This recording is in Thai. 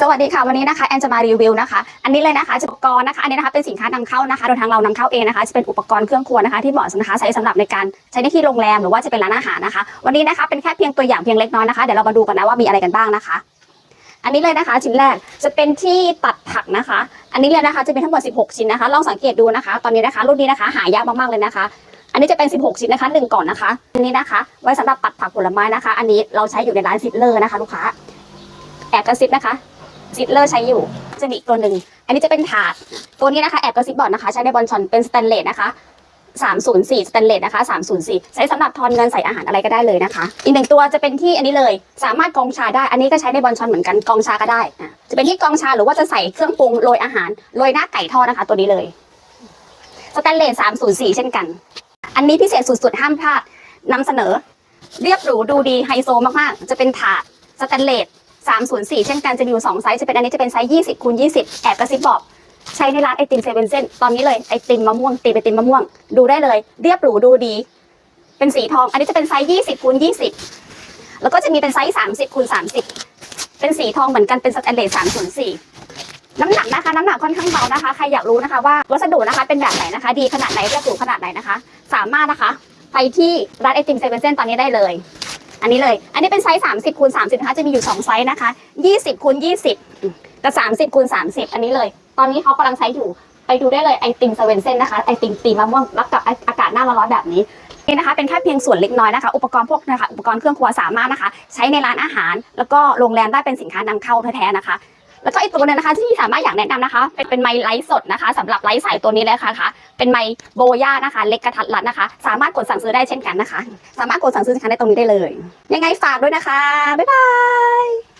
สวัสดีค่ะวันนี้นะคะแอนจะมารีวิวนะคะ อันนี้เลยนะคะอุปกรณ์นะคะ อันนี้นะคะเป็นสินค้านำเข้านะคะโดยทางเรานำเข้าเองนะคะจะเป็นอุปกรณ์เครื่องครัวนะคะที่เหมาะนะคะใช้สำหรับในการใช้ในที่โรงแรมหรือว่าจะเป็นร้านอาหารนะคะ วันนี้นะคะเป็นแค่เพียงตัวอย่างเพียงเล็กน้อยนะคะเดี๋ยวเรามาดูกันนะว่ามีอะไรกันบ้างนะคะ อันนี้เลยนะคะชิ้นแรกจะเป็นที่ตัดผักนะคะ อันนี้เลยนะคะจะเป็นทั้งหมด 16 ชิ้นนะคะลองสังเกตดูนะคะ ตอนนี้นะคะ รุ่นนี้นะคะ หายากมากๆเลยนะคะอันนี้จะเป็น 16 ชิ้นนะคะหนึ่งก่อนนะคะอันนี้นะคะ ไว้สำหรับตัดผักผลไม้นะคะ อันนี้เราใช้อยู่ในร้านซิดเลอร์นะคะ ลูกค้าแอบกระซิบนะคะ ซิดเลอร์ใช้อยู่ จะมีอีกตัวหนึ่ง อันนี้จะเป็นถาด ตัวนี้นะคะแอบกระซิบบอกนะคะ ใช้ในบอลชอนเป็นสแตนเลสนะคะ304สแตนเลสนะคะ304 ใช้สำหรับทอนเงินใส่อาหารอะไรก็ได้เลยนะคะ อีกหนึ่งตัวจะเป็นที่อันนี้เลย สามารถกองชาได้ อันนี้ก็ใช้ในบอลชอนเหมือนกันกองชาก็ได้อะจะเป็นที่กองชาหรือว่าจะใส่เครื่องปรุงโรยอาหารโรยหน้าไก่ทอดนะคะ ตัวนี้เลยสแตนเลส304 เช่นกัน อันนี้พิเศษสุดๆห้ามพลาดนำเสนอ เรียบหรูดูดีไฮโซมากๆ จะเป็นถาดสแตนเลส 304 เช่นกันจะมีอยู่2ไซส์จะเป็นอันนี้จะเป็นไซส์ 20คูณ20 แอบกระซิบบอก ใช้ในร้านไอติมเซเว่นเซนตอนนี้เลยไอติมมะม่วงตีไอติมมะม่วง ดูได้เลย เรียบหรูดูดี เป็นสีทอง อันนี้จะเป็นไซส์ 20คูณ20 แล้วก็จะมีเป็นไซส์ 30คูณ30 เป็นสีทองเหมือนกันเป็นสแตนเลส304 น้ำหนักนะคะ น้ำหนักค่อนข้างเบานะคะ ใครอยากรู้นะคะว่าวัสดุนะคะเป็นแบบไหนนะคะ ดีขนาดไหนเรียบหรูขนาดไหนนะคะ สามารถนะคะ ไปที่ร้านไอติมเซเว่นเซนตอนนี้ได้เลย อันนี้เลย อันนี้เป็นไซส์30คูณ30นะคะจะมีอยู่2ไซส์นะคะ20คูณ20กับ30คูณ30 อันนี้เลย ตอนนี้เขากำลังใช้อยู่ไปดูได้เลยไอติมเซเว่นเซนนะคะไอติมตีมะม่วงรับกับอากาศหน้าร้อนแบบนี้นี่นะคะเป็นแค่เพียงส่วนเล็กน้อยนะคะ อุปกรณ์พวกนะคะอุปกรณ์เครื่องครัวสามารถนะคะ ใช้ในร้านอาหาร แล้วก็โรงแรมได้เป็นสินค้านำเข้าแท้ๆนะคะแล้วก็อีกตัวนึงนะคะที่สามารถอยากแนะนำนะคะ เป็นเป็นไมค์ไลฟ์สดนะคะสำหรับไลฟ์สายตัวนี้เลยค่ะค่ะ เป็นไมค์โบย่านะคะ เล็กกระทัดรัดนะคะ สามารถกดสั่งซื้อได้เช่นกันนะคะ สามารถกดสั่งซื้อสินค้าได้ตรงนี้ได้เลย ยังไงฝากด้วยนะคะ บ๊ายบาย